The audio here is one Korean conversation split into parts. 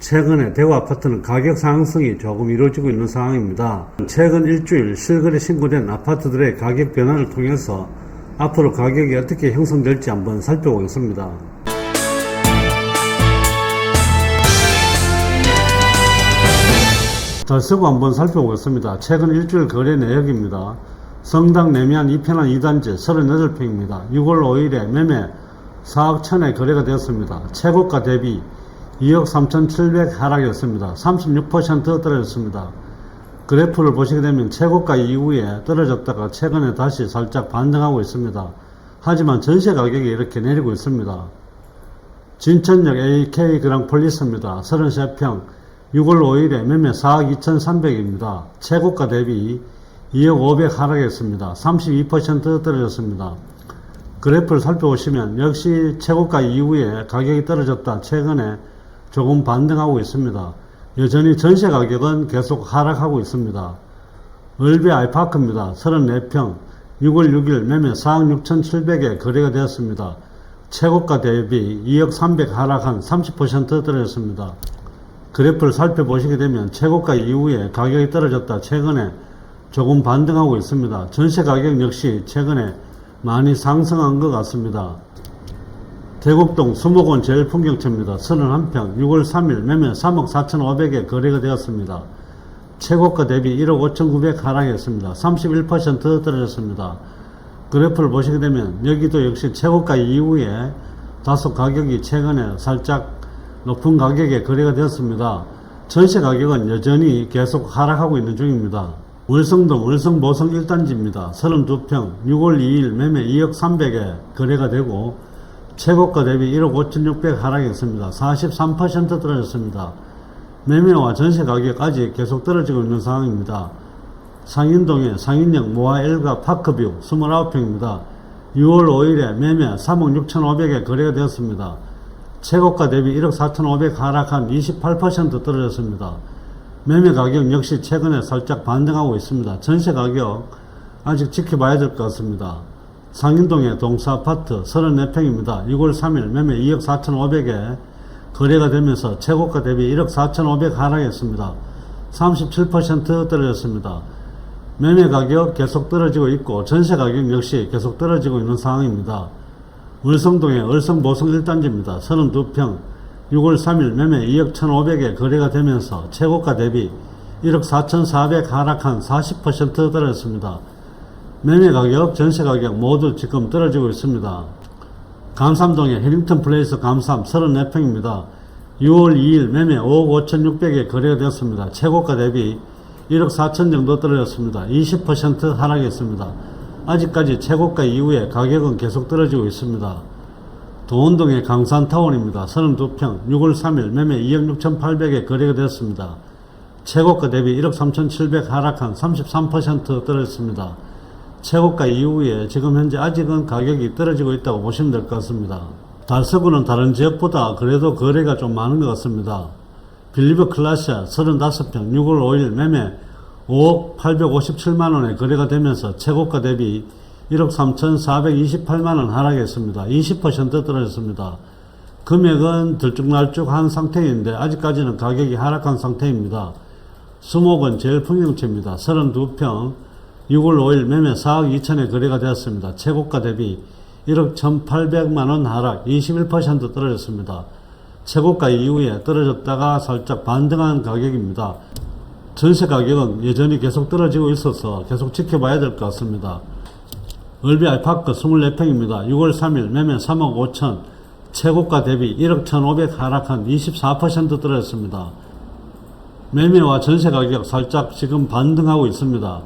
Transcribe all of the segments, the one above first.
최근에 대구 아파트는 가격 상승이 조금 이루어지고 있는 상황입니다. 최근 일주일 실거래 신고된 아파트들의 가격 변화를 통해서 앞으로 가격이 어떻게 형성될지 한번 살펴보겠습니다. 달서구 한번 살펴보겠습니다. 최근 일주일 거래 내역입니다. 성당 내면 2편한 2단지 38평입니다. 6월 5일에 매매 4억 천에 거래가 되었습니다. 최고가 대비 2억 3,700 하락했습니다. 36% 떨어졌습니다. 그래프를 보시게 되면 최고가 이후에 떨어졌다가 최근에 다시 살짝 반등하고 있습니다. 하지만 전세 가격이 이렇게 내리고 있습니다. 진천역 AK 그랑 폴리스입니다. 33평 6월 5일에 매매 4억 2,300입니다. 최고가 대비 2억 500 하락했습니다. 32% 떨어졌습니다. 그래프를 살펴보시면 역시 최고가 이후에 가격이 떨어졌다 최근에 조금 반등하고 있습니다. 여전히 전세 가격은 계속 하락하고 있습니다. 을배 아이파크입니다. 34평 6월 6일 매매 4억 6,700에 거래가 되었습니다. 최고가 대비 2억 300 하락한 30% 떨어졌습니다. 그래프를 살펴보시게 되면 최고가 이후에 가격이 떨어졌다 최근에 조금 반등하고 있습니다. 전세 가격 역시 최근에 많이 상승한 것 같습니다. 대곡동 수목원 제일 풍경채입니다. 31평 6월 3일 매매 3억 4,500에 거래가 되었습니다. 최고가 대비 1억 5,900 하락했습니다. 31% 떨어졌습니다. 그래프를 보시게 되면 여기도 역시 최고가 이후에 다소 가격이 최근에 살짝 높은 가격에 거래가 되었습니다. 전세 가격은 여전히 계속 하락하고 있는 중입니다. 월성동 월성보성 1단지입니다. 32평 6월 2일 매매 2억 300에 거래가 되고 최고가 대비 1억 5,600 하락했습니다. 43% 떨어졌습니다. 매매와 전세 가격 아직 계속 떨어지고 있는 상황입니다. 상인동의 상인역 모아 엘가 파크뷰 29평입니다. 6월 5일에 매매 3억 6,500에 거래가 되었습니다. 최고가 대비 1억 4,500 하락한 28% 떨어졌습니다. 매매 가격 역시 최근에 살짝 반등하고 있습니다. 전세 가격 아직 지켜봐야 될 것 같습니다. 상인동의 동사 아파트 34평입니다. 6월 3일 매매 2억 4,500에 거래가 되면서 최고가 대비 1억 4,500 하락했습니다. 37% 떨어졌습니다. 매매 가격 계속 떨어지고 있고 전세 가격 역시 계속 떨어지고 있는 상황입니다. 월성동의 월성보성 1단지입니다. 32평 6월 3일 매매 2억 1,500에 거래가 되면서 최고가 대비 1억 4,400 하락한 40% 떨어졌습니다. 매매 가격, 전세 가격 모두 지금 떨어지고 있습니다. 감삼동의 해링턴 플레이스 감삼 34평입니다. 6월 2일 매매 5억 5,600에 거래가 되었습니다. 최고가 대비 1억 4천 정도 떨어졌습니다. 20% 하락했습니다. 아직까지 최고가 이후에 가격은 계속 떨어지고 있습니다. 도원동의 강산타운입니다. 32평 6월 3일 매매 2억 6,800에 거래가 되었습니다. 최고가 대비 1억 3,700 하락한 33% 떨어졌습니다. 최고가 이후에 지금 현재 아직은 가격이 떨어지고 있다고 보시면 될 것 같습니다. 달서구는 다른 지역보다 그래도 거래가 좀 많은 것 같습니다. 빌리브 클라시아 35평 6월 5일 매매 5억 857만원에 거래가 되면서 최고가 대비 1억 3,428만원 하락했습니다. 20% 떨어졌습니다. 금액은 들쭉날쭉한 상태인데 아직까지는 가격이 하락한 상태입니다. 수목은 제일 풍경채입니다. 32평 6월 5일 매매 4억 2천에 거래가 되었습니다. 최고가 대비 1억 1,800만원 하락 21% 떨어졌습니다. 최고가 이후에 떨어졌다가 살짝 반등한 가격입니다. 전세 가격은 여전히 계속 떨어지고 있어서 계속 지켜봐야 될 것 같습니다. 을비 아이파크 24평입니다. 6월 3일 매매 3억 5천, 최고가 대비 1억 1,500 하락한 24% 떨어졌습니다. 매매와 전세 가격 살짝 지금 반등하고 있습니다.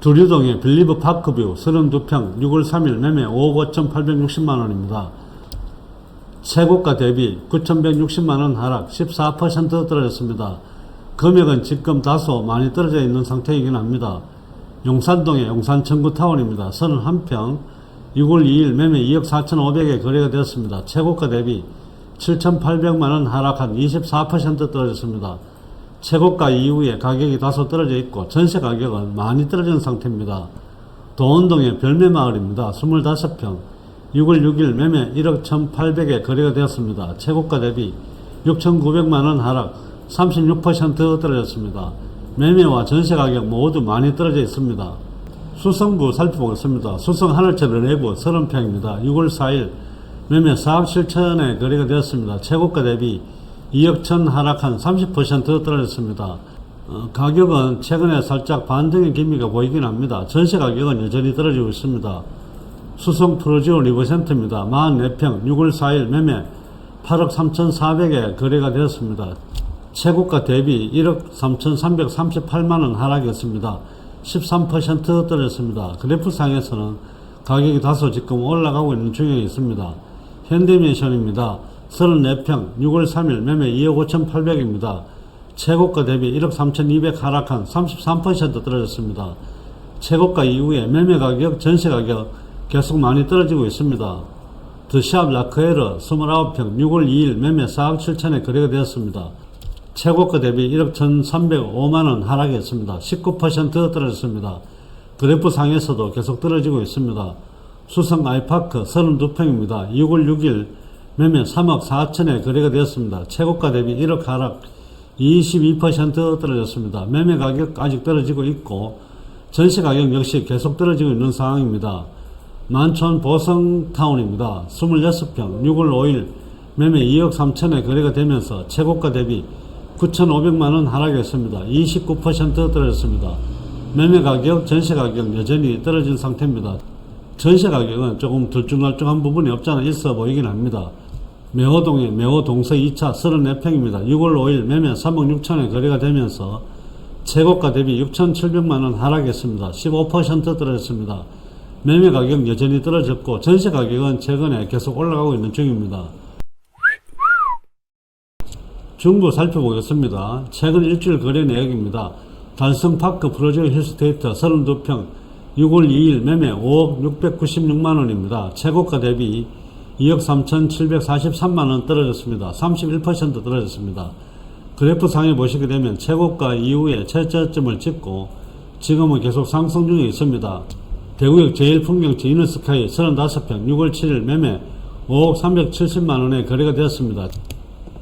두류동의 빌리브 파크뷰 32평 6월 3일 매매 5억 5,860만원입니다. 최고가 대비 9,160만원 하락 14% 떨어졌습니다. 금액은 지금 다소 많이 떨어져 있는 상태이긴 합니다. 용산동의 용산청구타운입니다. 31평 6월 2일 매매 2억 4,500에 거래가 되었습니다. 최고가 대비 7,800만원 하락한 24% 떨어졌습니다. 최고가 이후에 가격이 다소 떨어져 있고 전세 가격은 많이 떨어진 상태입니다. 도원동의 별매마을입니다. 25평 6월 6일 매매 1억 1,800에 거래가 되었습니다. 최고가 대비 6,900만원 하락 36% 떨어졌습니다. 매매와 전세 가격 모두 많이 떨어져 있습니다. 수성구 살펴보겠습니다. 수성 하늘채를 내부 30평입니다. 6월 4일 매매 4억 7천에 거래가 되었습니다. 최고가 대비 2억 천 하락한 30% 떨어졌습니다. 어, 가격은 최근에 살짝 반등의 기미가 보이긴 합니다. 전세 가격은 여전히 떨어지고 있습니다. 수성 프로지오 리버센터입니다. 44평 6월 4일 매매 8억 3,400에 거래가 되었습니다. 최고가 대비 1억 3,338만원 하락했습니다. 13% 떨어졌습니다. 그래프상에서는 가격이 다소 지금 올라가고 있는 중에 있습니다. 현대미션입니다. 34평 6월 3일 매매 2억 5,800입니다. 최고가 대비 1억 3,200 하락한 33% 떨어졌습니다. 최고가 이후에 매매 가격, 전세 가격 계속 많이 떨어지고 있습니다. 드샵 라크에르 29평 6월 2일 매매 4억 7천에 거래가 되었습니다. 최고가 대비 1억 1,305만원 하락했습니다. 19% 떨어졌습니다. 그래프 상에서도 계속 떨어지고 있습니다. 수성 아이파크 32평입니다. 6월 6일 매매 3억 4천에 거래가 되었습니다. 최고가 대비 1억 하락 22% 떨어졌습니다. 매매 가격 아직 떨어지고 있고 전세 가격 역시 계속 떨어지고 있는 상황입니다. 만촌 보성타운입니다. 26평 6월 5일 매매 2억 3천에 거래가 되면서 최고가 대비 9,500만원 하락했습니다. 29% 떨어졌습니다. 매매 가격, 전세 가격 여전히 떨어진 상태입니다. 전세 가격은 조금 들쭉날쭉한 부분이 없잖아 있어 보이긴 합니다. 매호동의 매호 동서 2차 34평입니다. 6월 5일 매매 3억 6천에 거래가 되면서 최고가 대비 6,700만원 하락했습니다. 15% 떨어졌습니다. 매매 가격 여전히 떨어졌고 전세 가격은 최근에 계속 올라가고 있는 중입니다. 중부 살펴보겠습니다. 최근 일주일 거래 내역입니다. 달성파크 프로젝트 힐스테이트 32평 6월 2일 매매 5억 696만원입니다. 최고가 대비 2억 3,743만 원 떨어졌습니다. 31% 떨어졌습니다. 그래프 상에 보시게 되면 최고가 이후에 최저점을 찍고 지금은 계속 상승 중에 있습니다. 대구역 제일풍경지 이너스카이 35평 6월 7일 매매 5억 370만원에 거래가 되었습니다.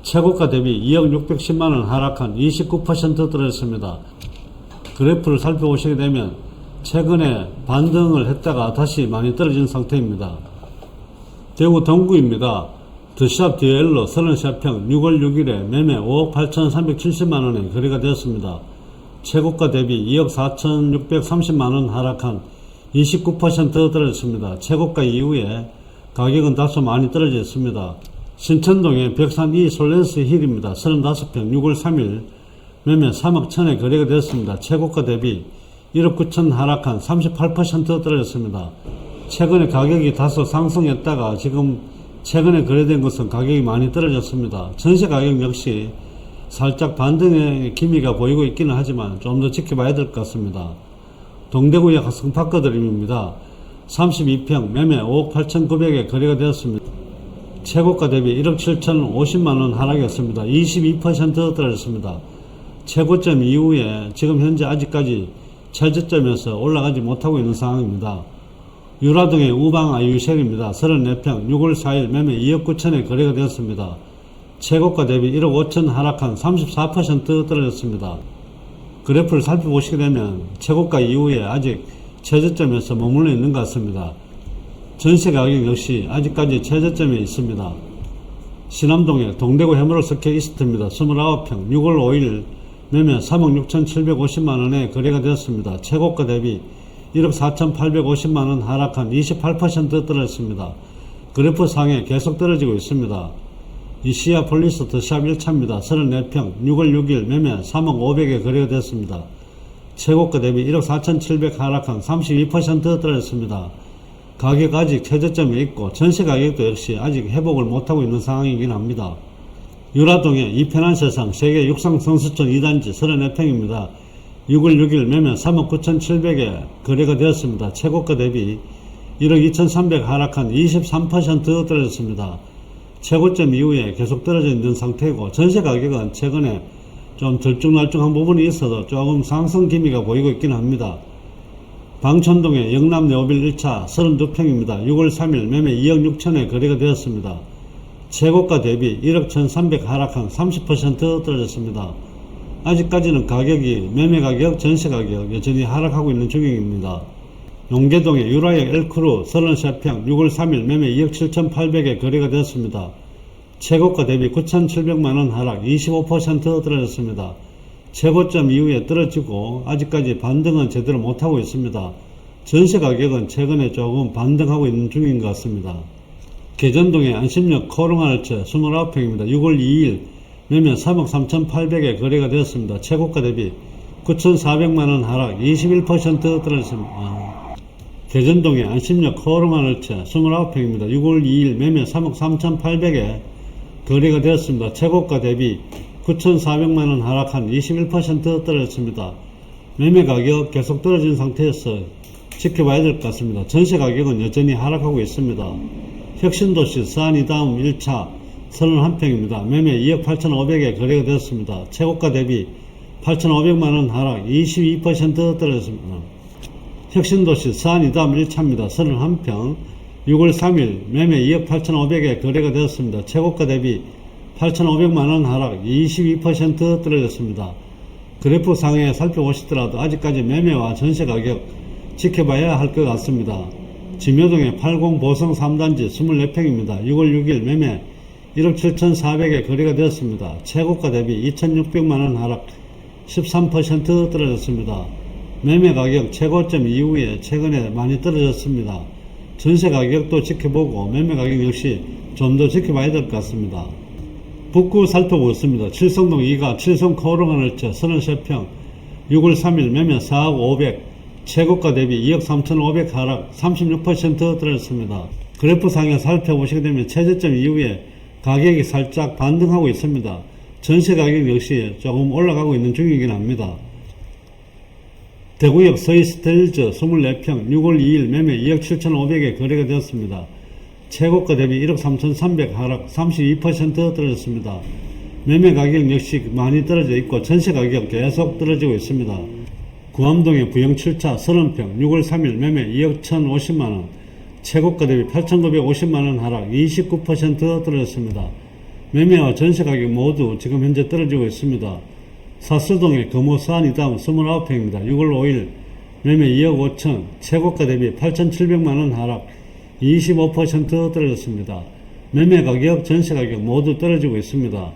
최고가 대비 2억 610만원 하락한 29% 떨어졌습니다. 그래프를 살펴보시게 되면 최근에 반등을 했다가 다시 많이 떨어진 상태입니다. 대구 동구입니다. 드샵 디엘로 34평 6월 6일에 매매 5억 8,370만원에 거래가 되었습니다. 최고가 대비 2억 4,630만원 하락한 29% 떨어졌습니다. 최고가 이후에 가격은 다소 많이 떨어졌습니다. 신천동의 백산 2 솔렌스 힐입니다. 35평 6월 3일 매매 3억 천에 거래가 되었습니다. 최고가 대비 1억 9천 하락한 38% 떨어졌습니다. 최근에 가격이 다소 상승했다가 지금 최근에 거래된 것은 가격이 많이 떨어졌습니다. 전세 가격 역시 살짝 반등의 기미가 보이고 있기는 하지만 좀 더 지켜봐야 될 것 같습니다. 동대구역 성파크드림입니다. 32평 매매 5억 8,900에 거래가 되었습니다. 최고가 대비 1억 7,050만원 하락했습니다. 22% 떨어졌습니다. 최고점 이후에 지금 현재 아직까지 최저점에서 올라가지 못하고 있는 상황입니다. 유라동의 우방 아유셀입니다. 34평 6월 4일 매매 2억 9천에 거래가 되었습니다. 최고가 대비 1억 5천 하락한 34% 떨어졌습니다. 그래프를 살펴보시게 되면 최고가 이후에 아직 최저점에서 머물러 있는 것 같습니다. 전세 가격 역시 아직까지 최저점에 있습니다. 신암동의 동대구 해머로 스퀘 이스트입니다. 29평 6월 5일 매매 3억 6,750만원에 거래가 되었습니다. 최고가 대비 1억 4,850만 원 하락한 28% 떨어졌습니다. 그래프 상에 계속 떨어지고 있습니다. 이 시아 폴리스 더샵 1차입니다. 34평 6월 6일 매매 3억 500에 거래가 됐습니다. 최고가 대비 1억 4,700 하락한 32% 떨어졌습니다. 가격 아직 최저점에 있고 전세 가격도 역시 아직 회복을 못하고 있는 상황이긴 합니다. 유라동의 이 편한 세상 세계 육상 선수촌 2단지 34평입니다. 6월 6일 매매 3억 9,700에 거래가 되었습니다. 최고가 대비 1억 2,300 하락한 23% 떨어졌습니다. 최고점 이후에 계속 떨어져 있는 상태고 전세 가격은 최근에 좀 들쭉날쭉한 부분이 있어도 조금 상승 기미가 보이고 있긴 합니다. 방천동의 영남 네오빌 1차 32평입니다. 6월 3일 매매 2억 6천에 거래가 되었습니다. 최고가 대비 1억 1300 하락한 30% 떨어졌습니다. 아직까지는 가격이 매매 가격, 전세 가격 여전히 하락하고 있는 중입니다. 용계동의 유라역 엘크루 33평 6월 3일 매매 2억 7,800에 거래가 되었습니다. 최고가 대비 9,700만원 하락 25% 떨어졌습니다. 최고점 이후에 떨어지고 아직까지 반등은 제대로 못하고 있습니다. 전세 가격은 최근에 조금 반등하고 있는 중인 것 같습니다. 개전동의 안심역 코롱알체 29평입니다. 6월 2일 매매 3억 3,800에 거래가 되었습니다. 최고가 대비 9,400만원 하락 21% 떨어졌습니다. 아, 개전동의 안심역 코롱알체 29평입니다. 6월 2일 매매 3억 3,800에 거래가 되었습니다. 최고가 대비 9,400만원 하락한 21% 떨어졌습니다. 매매 가격 계속 떨어진 상태에서 지켜봐야 될 것 같습니다. 전세 가격은 여전히 하락하고 있습니다. 혁신도시 서안이 다음 1차 31평입니다. 매매 2억 8,500에 거래가 되었습니다. 최고가 대비 8,500만원 하락 22% 떨어졌습니다. 혁신도시 다음 1차입니다. 31평 6월 3일 매매 2억 8,500에 거래가 되었습니다. 최고가 대비 8,500만원 하락 22% 떨어졌습니다. 그래프 상에 살펴보시더라도 아직까지 매매와 전세 가격 지켜봐야 할 것 같습니다. 진묘동의 80 보성 3단지 24평입니다. 6월 6일 매매 1억 7,400에 거래가 되었습니다. 최고가 대비 2,600만원 하락 13% 떨어졌습니다. 매매 가격 최고점 이후에 최근에 많이 떨어졌습니다. 전세 가격도 지켜보고 매매 가격 역시 좀 더 지켜봐야 될 것 같습니다. 북구 살펴보겠습니다. 칠성동 2가 칠성 코롱하늘채 33평 6월 3일 매매 4억 500 최고가 대비 2억 3,500 하락 36% 떨어졌습니다. 그래프상에 살펴보시게 되면 최저점 이후에 가격이 살짝 반등하고 있습니다. 전세 가격 역시 조금 올라가고 있는 중이긴 합니다. 대구역 서이스텔즈 24평 6월 2일 매매 2억 7,500에 거래가 되었습니다. 최고가 대비 1억 3,300 하락 32% 떨어졌습니다. 매매 가격 역시 많이 떨어져 있고 전세 가격 계속 떨어지고 있습니다. 구암동의 부영 7차 30평 6월 3일 매매 2억 1,050만원 최고가 대비 8,950만원 하락 29% 떨어졌습니다. 매매와 전세 가격 모두 지금 현재 떨어지고 있습니다. 사스동의 금호 사안이 다음 29평입니다. 6월 5일 매매 2억 5천 최고가 대비 8,700만원 하락 25% 떨어졌습니다. 매매 가격, 전세 가격 모두 떨어지고 있습니다.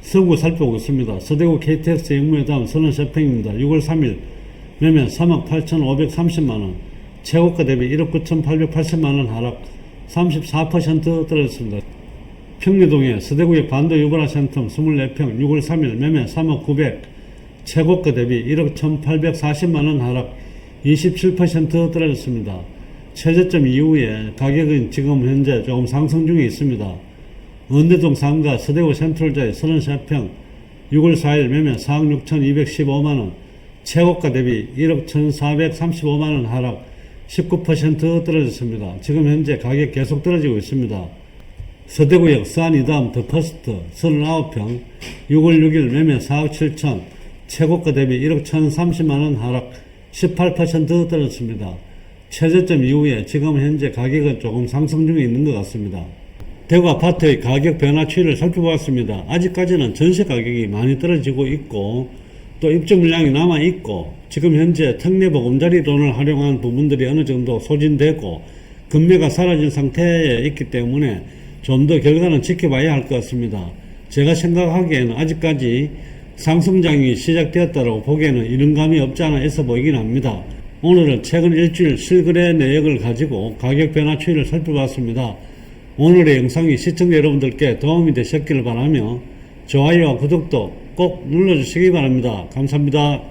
서구 살펴보겠습니다. 서대구 KTX 다음 33평입니다. 6월 3일 매매 3억 8,530만원 최고가 대비 1억 9,880만 원 하락 34% 떨어졌습니다. 평리동의 서대구역 반도 유보라 센텀 24평 6월 3일 매매 3억 900 최고가 대비 1억 1840만 원 하락 27% 떨어졌습니다. 최저점 이후에 가격은 지금 현재 조금 상승 중에 있습니다. 언대동 상가 서대구 센트럴자의 33평 6월 4일 매매 4억 6,215만원 최고가 대비 1억 1,435만원 하락 19% 떨어졌습니다. 지금 현재 가격 계속 떨어지고 있습니다. 서대구역 다음 더 퍼스트 39평 6월 6일 매매 4억 7천 최고가 대비 1억 1,030만원 하락 18% 떨어졌습니다. 최저점 이후에 지금 현재 가격은 조금 상승 중에 있는 것 같습니다. 대구 아파트의 가격 변화 추이를 살펴보았습니다. 아직까지는 전세 가격이 많이 떨어지고 있고 또 입주 물량이 남아 있고 지금 현재 특례 보금자리 돈을 활용한 부분들이 어느 정도 소진되고 금매가 사라진 상태에 있기 때문에 좀 더 결과는 지켜봐야 할 것 같습니다. 제가 생각하기에는 아직까지 상승장이 시작되었다고 보기에는 이런 감이 없지 않아 있어 보이긴 합니다. 오늘은 최근 일주일 실거래 내역을 가지고 가격 변화 추이를 살펴봤습니다. 오늘의 영상이 시청자 여러분들께 도움이 되셨기를 바라며 좋아요와 구독도 꼭 눌러주시기 바랍니다. 감사합니다.